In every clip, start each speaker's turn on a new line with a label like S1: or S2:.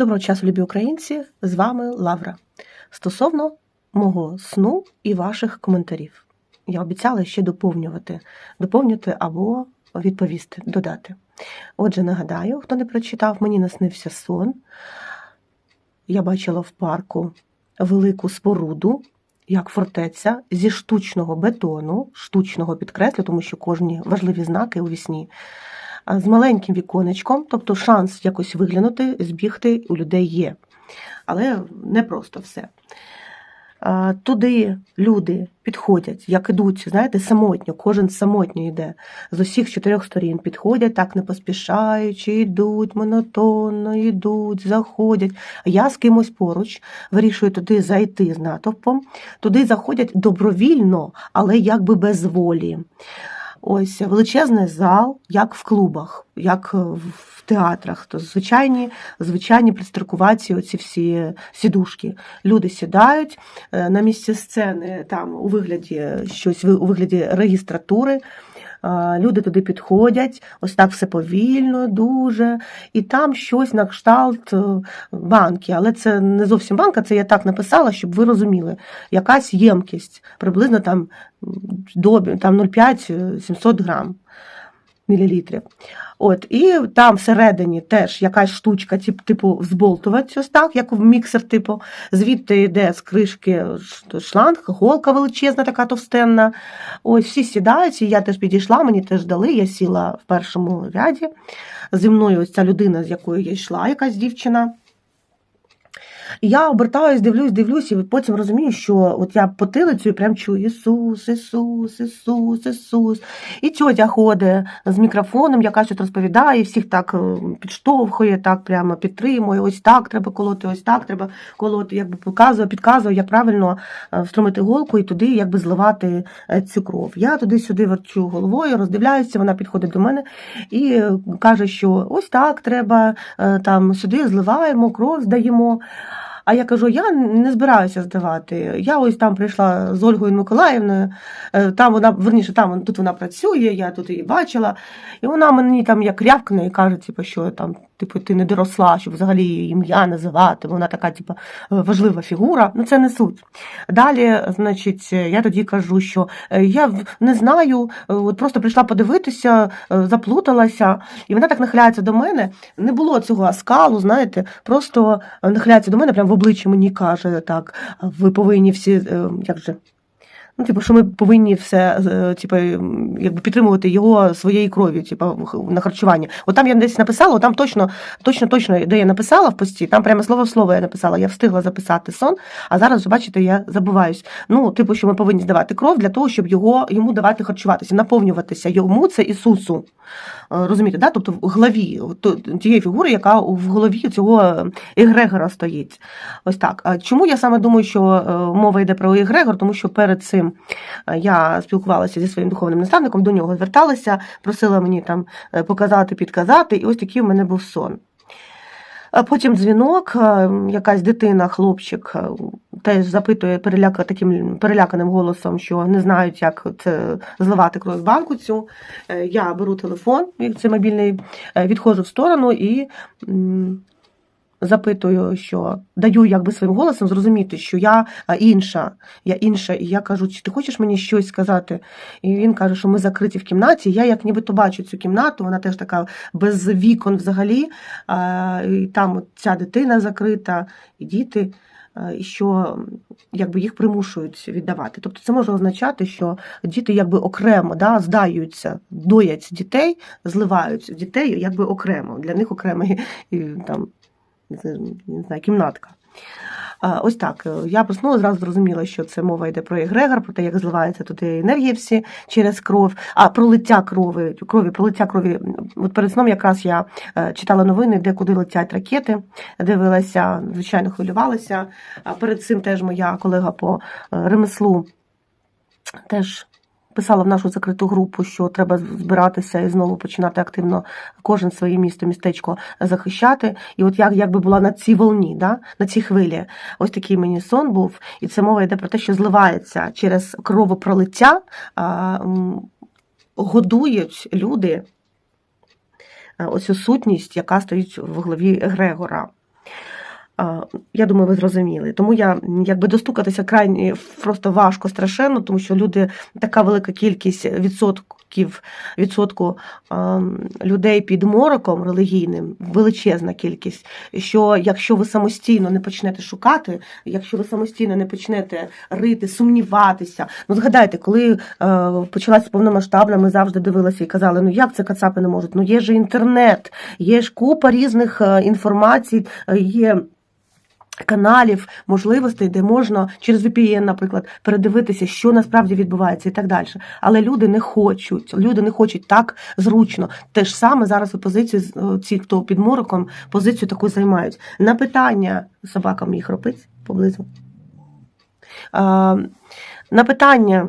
S1: Доброго часу, любі українці! З вами Лавра. Стосовно мого сну і ваших коментарів. Я обіцяла ще доповнювати, доповнювати або відповісти, додати. Отже, нагадаю, хто не прочитав, мені наснився сон. Я бачила в парку велику споруду, як фортеця зі штучного бетону, штучного підкреслю, тому що кожні важливі знаки у вісні з маленьким віконечком, тобто шанс якось виглянути, збігти у людей є. Але не просто все. Туди люди підходять, як ідуть, знаєте, самотньо, кожен самотньо йде. З усіх чотирьох сторін підходять, так не поспішаючи, йдуть, монотонно, йдуть, заходять. Я з кимось поруч вирішую туди зайти з натовпом. Туди заходять добровільно, але якби без волі. Ось величезний зал, як в клубах, як в театрах. То звичайні звичайні пристрокувації, оці всі сідушки. Люди сідають е, на місці сцени, там у вигляді щось у вигляді регістратури. Люди туди підходять, ось так все повільно, дуже, і там щось на кшталт е, банки. Але це не зовсім банка, це я так написала, щоб ви розуміли, якась ємкість, приблизно там там 0,5-700 грам мілілітрів. От, І там всередині теж якась штучка, типу взболтувати ось так, як в міксер, типу, звідти йде з кришки шланг, голка величезна, така товстенна. Ось всі сідають, і я теж підійшла, мені теж дали, я сіла в першому ряді. Зі мною ось ця людина, з якою я йшла, якась дівчина. І я обертаюсь, дивлюсь, дивлюсь, і потім розумію, що от я потилицю прям чую Ісус, Ісус, Ісус, Ісус. І тьотя ходить з мікрофоном, яка щось розповідає, всіх так е, підштовхує, так прямо підтримує. Ось так треба колоти, ось так треба колоти, якби показує, підказує, як правильно е, встромити голку і туди якби зливати е, цю кров. Я туди-сюди верчу головою, роздивляюся, вона підходить до мене і каже, що ось так треба, там сюди зливаємо, кров здаємо. А я кажу, я не збираюся здавати. Я ось там прийшла з Ольгою Миколаївною, е, там вона, верніше, там тут вона працює, я тут її бачила, і вона мені там як рявкне і каже, типу, що там типу, ти не доросла, щоб взагалі ім'я називати. Вона така, типу, важлива фігура. Ну це не суть. Далі, значить, я тоді кажу, що е, я не знаю, е, от просто прийшла подивитися, е, заплуталася, і вона так нахиляється до мене. Не було цього аскалу, знаєте, просто нахиляється до мене, прямо в обличчі мені каже, так, ви повинні всі, як же. Ну, типу, що ми повинні все е, типу, якби підтримувати його своєї крові, типу, на харчування. От там я десь написала, там точно, точно, точно, де я написала в пості, там прямо слово в слово я написала. Я встигла записати сон, а зараз, бачите, я забуваюсь. Ну, типу, що ми повинні здавати кров для того, щоб його йому давати харчуватися, наповнюватися. Йому це Ісусу. Е, розумієте, да? тобто в голові тієї фігури, яка в голові цього егрегора стоїть. Ось так. Чому я саме думаю, що е, мова йде про егрегор? Тому що перед цим е, я спілкувалася зі своїм духовним наставником, до нього зверталася, просила мені там показати, підказати, і ось такий у мене був сон. Потім дзвінок, якась дитина, хлопчик теж запитує переляка, таким переляканим голосом, що не знають, як це зливати кров банку цю. Е, я беру телефон, це мобільний, е, відходжу в сторону і запитую, що даю якби своїм голосом зрозуміти, що я інша, я інша, і я кажу, чи ти хочеш мені щось сказати? І він каже, що ми закриті в кімнаті. Я як нібито бачу цю кімнату, вона теж така без вікон взагалі. І Там ця дитина закрита, і діти. І що якби їх примушують віддавати. Тобто це може означати, що діти якби окремо да, здаються, доять дітей, зливають дітей якби окремо. Для них окремо там не знаю, кімнатка. Ось так. Я проснула, зразу зрозуміла, що це мова йде про егрегор, про те, як зливаються туди енергії всі через кров, а про лиття крові, про крові. От перед сном якраз я е, читала новини, де куди летять ракети, дивилася, звичайно, хвилювалася. А перед цим теж моя колега по е, ремеслу теж писала в нашу закриту групу, що треба збиратися і знову починати активно кожен своє місто, містечко захищати. І от як якби була на цій волні, да? на цій хвилі, ось такий мені сон був, і це мова йде про те, що зливається через кровопролиття, годують люди оцю сутність, яка стоїть в голові Грегора. Я думаю, ви зрозуміли. Тому я якби достукатися крайні просто важко, страшенно, тому що люди така велика кількість відсотків відсотку людей під мороком релігійним, величезна кількість. Що якщо ви самостійно не почнете шукати, якщо ви самостійно не почнете рити, сумніватися, ну згадайте, коли почалася повномасштабна, ми завжди дивилися і казали, ну як це кацапи не можуть? Ну є ж інтернет, є ж купа різних інформацій, є. Каналів, можливостей, де можна через VPN, наприклад, передивитися, що насправді відбувається, і так далі. Але люди не хочуть. Люди не хочуть так зручно. Те ж саме зараз опозицію е, ці, хто під мороком, позицію таку займають. На питання собака мій хропить поблизу. А, на питання.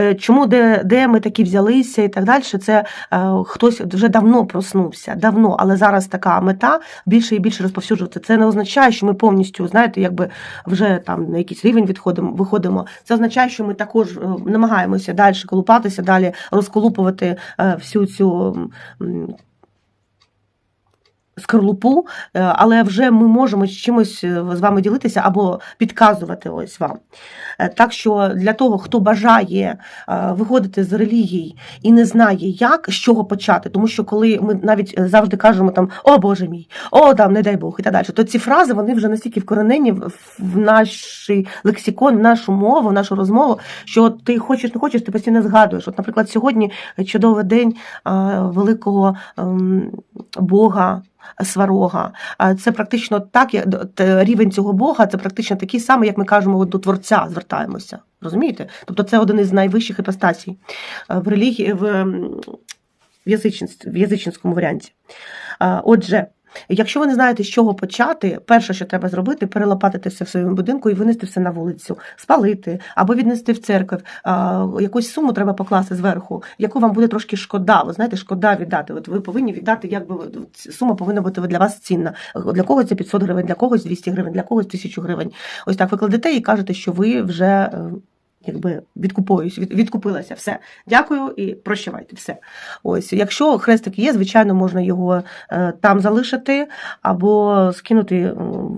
S1: Е, Чому де, де ми такі взялися і так далі? Це е, хтось вже давно проснувся, давно, але зараз така мета більше і більше розповсюджувати. Це не означає, що ми повністю, знаєте, якби вже там на якийсь рівень відходимо, виходимо. Це означає, що ми також е, намагаємося далі колупатися, далі розколупувати всю цю. Скорлупу, е, але вже ми можемо з чимось е, з вами ділитися або підказувати ось вам. Е, Так що для того, хто бажає виходити з релігій і не знає, як з чого почати, тому що коли ми навіть завжди кажемо там О Боже мій, о там не дай Бог і так далі, то ці фрази вони вже настільки вкоренені в наш лексикон, в нашу мову, в нашу розмову, що ти хочеш не хочеш, ти постійно згадуєш. От, наприклад, сьогодні чудовий день великого ем, Бога. Сварога. Це практично так, рівень цього Бога, це практично такий самий, як ми кажемо, до Творця звертаємося. Розумієте? Тобто це один із найвищих іпостасій е, в релігії, в, в, язичницькому варіанті. Отже, якщо ви не знаєте, з чого почати, перше, що треба зробити, перелопатити все в своєму будинку і винести все на вулицю, спалити або віднести в церкву. Якусь суму треба покласти зверху, яку вам буде трошки шкода. Ви знаєте, шкода віддати. От ви повинні віддати, якби сума повинна бути для вас цінна. Для когось це 500 гривень, для когось 200 гривень, для когось 1000 гривень. Ось так ви кладете і кажете, що ви вже. Якби відкупуюсь, від, відкупилася, все. Дякую і прощавайте. Все. Ось, якщо хрестик є, звичайно, можна його е, там залишити або скинути е,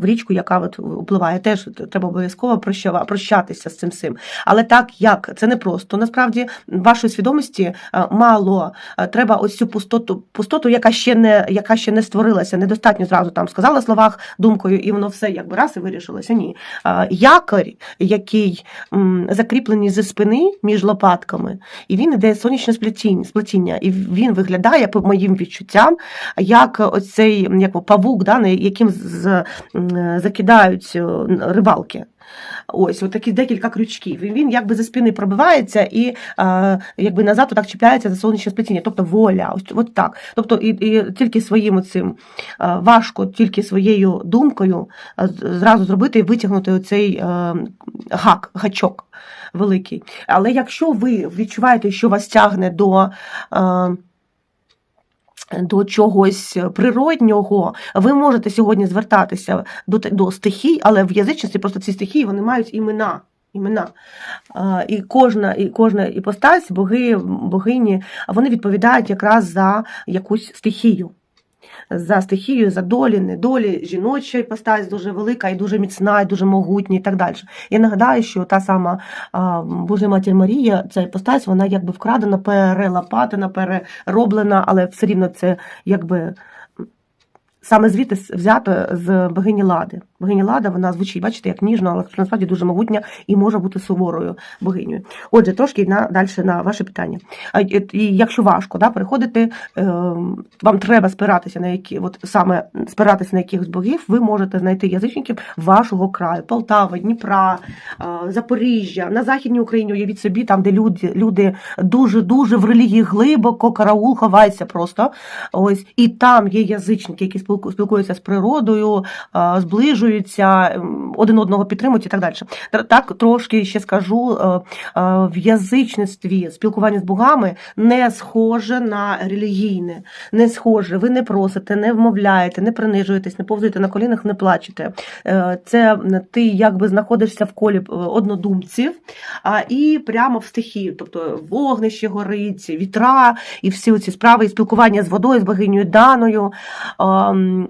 S1: в річку, яка от впливає. Теж треба обов'язково прощава, прощатися з цим всім. Але так як це не просто, насправді вашої свідомості е, мало. Е, Треба ось цю пустоту, пустоту, яка ще не яка ще не створилася. Недостатньо зразу там сказала словах думкою, і воно все якби раз і вирішилося. Ні. Е, Якорь, який м, закріплений зі спини між лопатками, і він іде сонячне сплетіння, і він виглядає по моїм відчуттям, як оцей як павук, да, яким з, закидають е, рибалки. Ось, от такі декілька крючків. І він якби за спини пробивається і е, якби назад так чіпляється за сонячне сплетіння, тобто воля. Ось от так. Тобто, і, і тільки своїм цим е, важко, тільки своєю думкою е, зразу зробити і витягнути оцей е, гак, гачок великий. Але якщо ви відчуваєте, що вас тягне до. Е, до чогось природнього, ви можете сьогодні звертатися до, до стихій, але в язичності просто ці стихії вони мають імена. Імена. А, І кожна, і кожна іпостась, боги, богині, вони відповідають якраз за якусь стихію. За стихією, за долі, недолі, жіноча постать дуже велика і дуже міцна, і дуже могутня, і так далі. Я нагадаю, що та сама Божа Матір Марія, ця постать, вона якби вкрадена, перелопатена, перероблена, але все рівно це якби саме звідти взято з богині Лади. Богиня Лада, вона звучить, бачите, як ніжно, але насправді дуже могутня і може бути суворою богинею. Отже, трошки на, далі на ваше питання. І- якщо важко да, переходити, е, вам треба спиратися на які, от саме спиратися на якихось богів, ви можете знайти язичників вашого краю, Полтави, Дніпра, е, Запоріжжя, на Західній Україні, уявіть собі, там, де люди, люди дуже-дуже в релігії глибоко, караул ховається просто. Ось, і там є язичники, які спілку- спілкуються з природою, зближуються, один одного підтримують і так далі. Так трошки ще скажу, е, е, в язичництві спілкування з богами не схоже на релігійне, не схоже. Ви не просите, не вмовляєте, не принижуєтесь, не повзуєте на колінах, не плачете. Е, Це ти якби знаходишся в колі однодумців і прямо в стихії, тобто вогнище горить, вітра і всі ці справи, і спілкування з водою, з богинею Даною. Ем,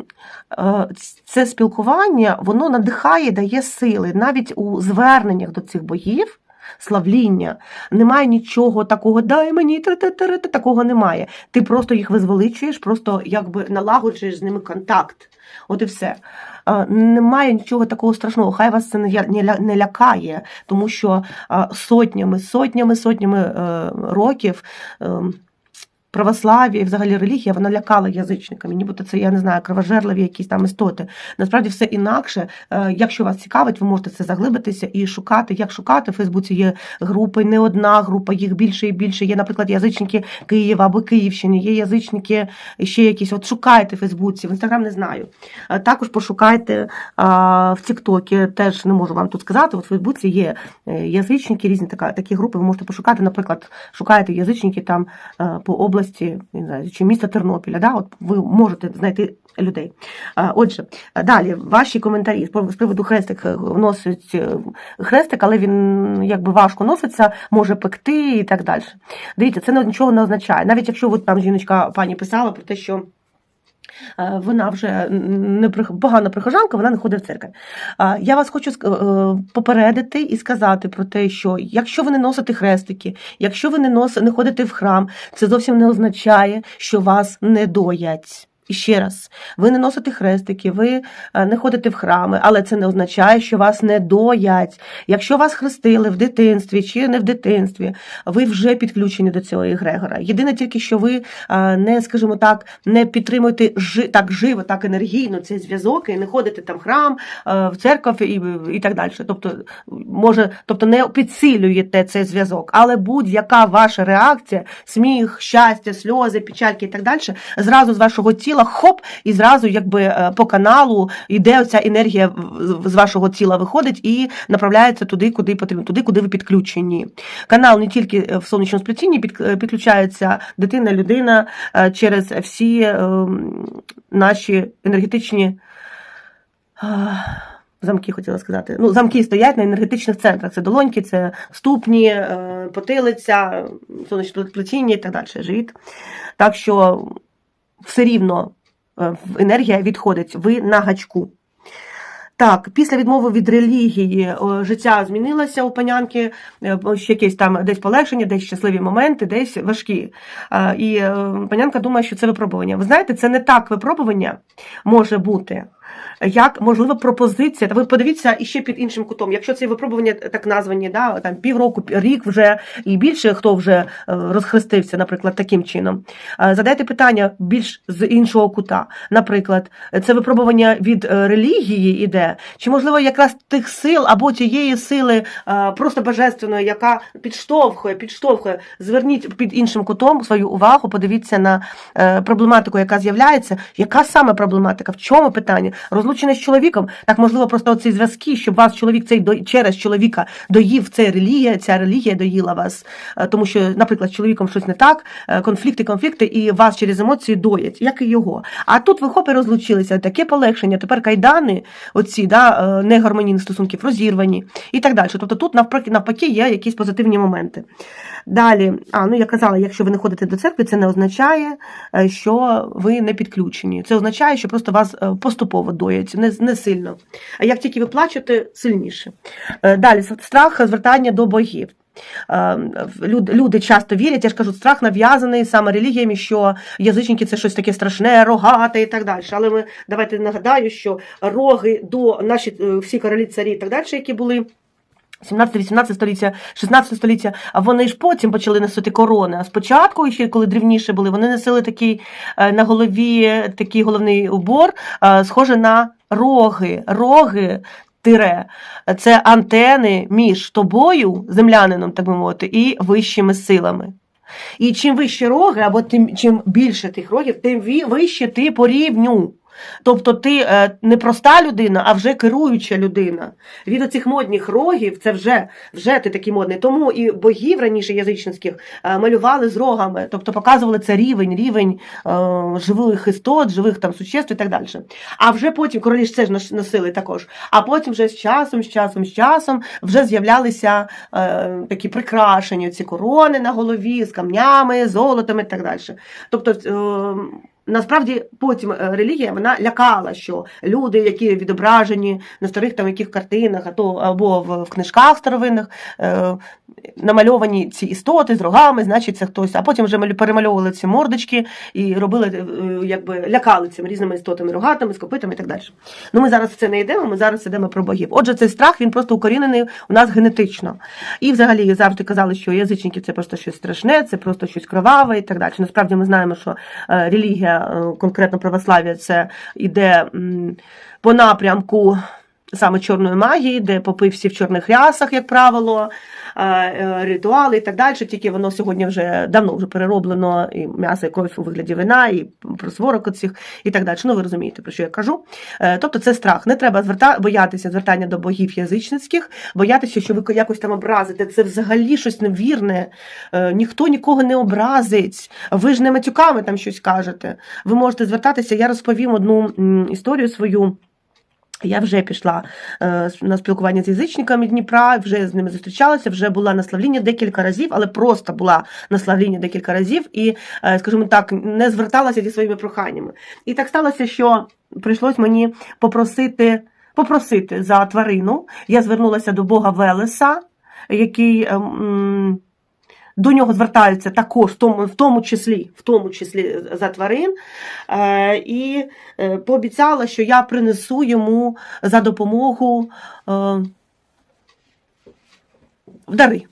S1: ем, е, це спілкування воно надихає, дає сили. Навіть у зверненнях до цих богів. Славління, немає нічого такого, дай мені тре-тре-тре», такого немає. Ти просто їх визвеличуєш, просто якби налагоджуєш з ними контакт. От і все. Е, Немає нічого такого страшного. Хай вас це не лякає, тому що е, сотнями, сотнями, сотнями років. Православ'я і взагалі релігія вона лякала язичниками, нібито це я не знаю, кровожерливі якісь там істоти. Насправді все інакше. Е, Якщо вас цікавить, ви можете це заглибитися і шукати. Як шукати? В Фейсбуці є групи, не одна група, їх більше і більше. Є, наприклад, язичники Києва або Київщини, є язичники ще якісь. От шукайте в Фейсбуці, в Інстаграм не знаю. Е, Також пошукайте в Тіктокі, теж не можу вам тут сказати. От в Фейсбуці є е, язичники, різні такі групи. Ви можете пошукати. Наприклад, шукаєте язичники там е, по області, не знаю, чи міста Тернопіля. Да? От ви можете знайти людей. Отже, далі ваші коментарі з з приводу хрестик е, носить е, хрестик, але він якби важко носиться, може пекти і так далі. Дивіться, це нічого не означає. Навіть якщо от там жіночка пані писала про те, що. Е, Вона вже не погана прихожанка, вона не ходить в церкву. А, Я вас хочу е, попередити і сказати про те, що якщо ви не носите хрестики, якщо ви не нос, не ходите в храм, це зовсім не означає, що вас не доять. І ще раз, ви не носите хрестики, ви е, не ходите в храми, але це не означає, що вас не доять. Якщо вас хрестили в дитинстві чи не в дитинстві, ви вже підключені до цього егрегора. Єдине тільки, що ви е, не, скажімо так, не підтримуєте так живо, так енергійно цей зв'язок і не ходите там в храм, е, в церкву і, і так далі. Тобто, може, тобто не підсилюєте цей зв'язок, але будь-яка ваша реакція, сміх, щастя, сльози, печальки і так далі, зразу з вашого тіла хоп, і зразу якби е, по каналу йде оця енергія з вашого тіла виходить і направляється туди, куди потрібно, туди, куди ви підключені. Канал не тільки е, в сонячному сплетінні е, підключається дитина, людина через всі наші енергетичні. Замки хотіла сказати. Ну, замки стоять на енергетичних центрах. Це долоньки, це ступні, потилиця, сонячне плетіння і так далі, живіт. Так що все рівно е, енергія відходить. Ви на гачку. Так, після відмови від релігії життя змінилося у панянки, е, якесь там десь полегшення, десь щасливі моменти, десь важкі. Е, І е, панянка думає, що це випробування. Ви знаєте, це не так випробування може бути. Як можливо пропозиція, та ви подивіться іще під іншим кутом. Якщо ці випробування так названі, да, там півроку, рік вже і більше хто вже е, розхрестився, наприклад, таким чином. Е, Задайте питання більш з іншого кута. Наприклад, це випробування від е, релігії іде, чи можливо якраз тих сил або тієї сили е, просто божественної, яка підштовхує, підштовхує. Зверніть під іншим кутом свою увагу, подивіться на е, проблематику, яка з'являється. Яка саме проблематика? В чому питання? Розлучене з чоловіком? Так можливо, просто ці зв'язки, щоб вас чоловік цей до через чоловіка доїв це релігія, ця релігія доїла вас. Е, Тому що, наприклад, з чоловіком щось не так, е, конфлікти, конфлікти, і вас через емоції доять, як і його. А тут ви хоп і розлучилися, таке полегшення. Тепер кайдани, оці да, е, негармонійні стосунків розірвані і так далі. Тобто тут навпаки, навпаки є якісь позитивні моменти. Далі, а ну я казала, якщо ви не ходите до церкви, це не означає, що ви не підключені. Це означає, що просто вас поступово доять, не, не сильно. А як тільки ви плачете, сильніше. Е, Далі страх звертання до богів. Е, люд- Люди часто вірять, я ж кажу, страх нав'язаний саме релігіями, що язичники це щось таке страшне, рогате і так далі. Але ми давайте нагадаю, що роги до наші е, всі королі царі і так далі, які були. 17-18 століття, 16 століття, а вони ж потім почали носити корони. А спочатку, ще коли древніше були, вони носили такий е, на голові такий головний убор, е, схоже на роги. Роги. Тире, це антени між тобою, землянином, так би мовити, і вищими силами. І чим вище роги, або тим чим більше тих рогів, тим вище ти по рівню. Тобто ти е, не проста людина, а вже керуюча людина. Від оцих модних рогів це вже, вже ти такий модний. Тому і богів раніше язичницьких е, малювали з рогами, тобто показували це рівень, рівень е, живих істот, живих там существ і так далі. А вже потім королі ж це ж носили також. А потім вже з часом, з часом, з часом вже з'являлися такі прикрашені ці корони на голові з камнями, золотом і так далі. Тобто. Насправді потім е, релігія вона лякала, що люди, які відображені на старих там яких картинах, а то або в, книжках старовинних е, намальовані ці істоти з рогами, значить це хтось. А потім вже перемальовували ці мордочки і робили, е, якби лякали цими різними істотами, рогатими, з копитами і так далі. Ну ми зараз в це не йдемо, ми зараз йдемо про богів. Отже, цей страх він просто укорінений у нас генетично. І взагалі завжди казали, що язичники це просто щось страшне, це просто щось кроваве і так далі. Насправді ми знаємо, що релігія, е, конкретно православ'я, це іде по напрямку. Саме чорної магії, де попи всі в чорних рясах, як правило, е, е, ритуали і так далі. Тільки воно сьогодні вже давно вже перероблено, і м'ясо, і кров у вигляді вина, і просворок оцих, і так далі. Ну, ви розумієте, про що я кажу. Е, Тобто це страх. Не треба зверта... боятися звертання до богів язичницьких, боятися, що ви якось там образите. Це взагалі щось невірне. Ніхто нікого не образить. Ви ж не матюками там щось кажете. Ви можете звертатися. Я розповім одну історію свою. Я вже пішла е, на спілкування з язичниками Дніпра, вже з ними зустрічалася, вже була на славлінні декілька разів, але просто була на славлінні декілька разів і, е, скажімо так, не зверталася зі своїми проханнями. І так сталося, що прийшлось мені попросити, попросити за тварину. Я звернулася до Бога Велеса, який. ем, до нього звертаються також, в тому, в тому числі в тому числі за тварин, е, і е, пообіцяла, що я принесу йому за допомогу е, в дари.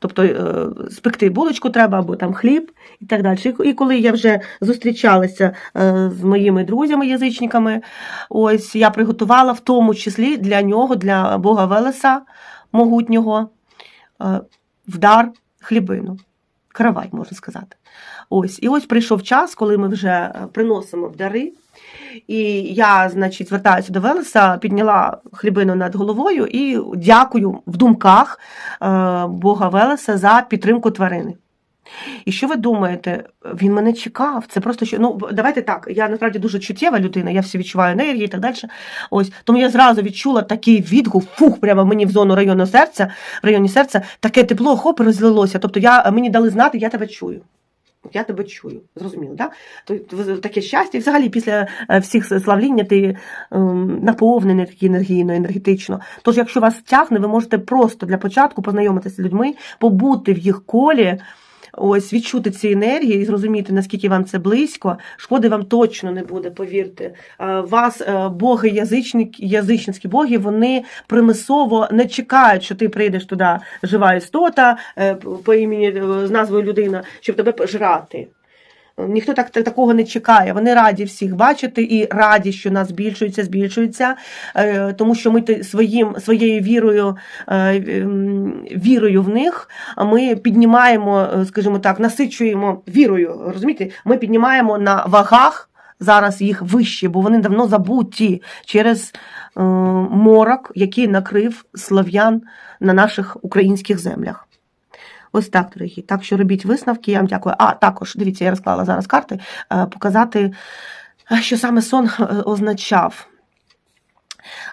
S1: Тобто спекти булочку треба або там хліб і так далі. І- коли я вже зустрічалася з моїми друзями-язичниками, ось я приготувала в тому числі для нього, для Бога Велеса могутнього, в дар хлібину. Каравай, можна сказати. Ось. І ось прийшов час, коли ми вже е, приносимо в дари. І я, значить, звертаюся до Велеса, підняла хлібину над головою і дякую в думках е, Бога Велеса за підтримку тварини. І що ви думаєте? Він мене чекав. Це просто що. Ну, давайте так. Я насправді дуже чуттєва людина, я всі відчуваю енергії і так далі. Ось тому я зразу відчула такий відгук, фух, прямо мені в зону району серця, в районі серця, таке тепло, хоп, розлилося. Тобто я, мені дали знати, я тебе чую. Я тебе чую, зрозуміло, да? Тобто таке щастя, і взагалі після е, всіх славління ти ем, наповнений такий енергійно, енергетично. Тож, якщо вас тягне, ви можете просто для початку познайомитися з людьми, побути в їх колі, ось відчути ці енергії і зрозуміти, наскільки вам це близько. Шкоди вам точно не буде, повірте. Е, Вас е, боги, язичник, язичницькі боги, вони примисово не чекають, що ти прийдеш туди, жива істота е, по імені з назвою людина, щоб тебе пожрати. Ніхто так, так такого не чекає. Вони раді всіх бачити і раді, що нас збільшується, збільшується, е, тому що ми своїм, своєю вірою, е, ем, вірою в них ми піднімаємо, е, скажімо так, насичуємо вірою. Розумієте, ми піднімаємо на вагах зараз їх вище, бо вони давно забуті через морок, який накрив слав'ян на наших українських землях. Ось так, дорогі. Так що робіть висновки, я вам дякую. А, також, дивіться, я розклала зараз карти, е, показати, е, що саме сон е, означав.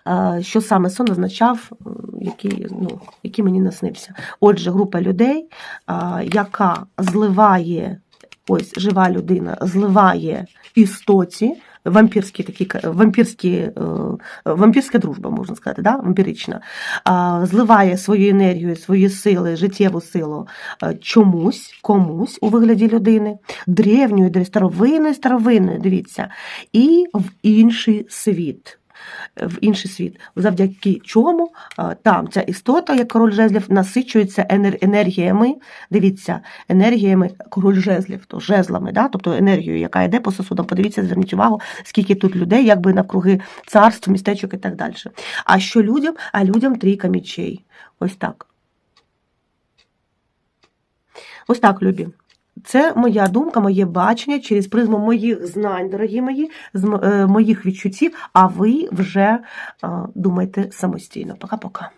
S1: Е, Що саме сон означав, е, який, ну, який мені наснився. Отже, група людей, е, яка зливає, ось жива людина, зливає істоті, вампірські такі вампірські, е, вампірська дружба, можна сказати, да? вампірична, зливає свою енергію, свої сили, життєву силу е, чомусь, комусь у вигляді людини, древньої, древ- старовинної, старовинної, дивіться, і в інший світ. В інший світ, завдяки чому там ця істота, як король жезлів, насичується енергіями. Дивіться, енергіями король жезлів, то жезлами, да? тобто енергією, яка йде по сосудам. Подивіться, зверніть увагу, скільки тут людей, якби навкруги царств, містечок і так далі. А що людям? А людям трійка мічей. Ось так. Ось так, любі. Це моя думка, моє бачення через призму моїх знань, дорогі мої, з е, моїх відчуттів, а ви вже е, думайте самостійно. Пока-пока.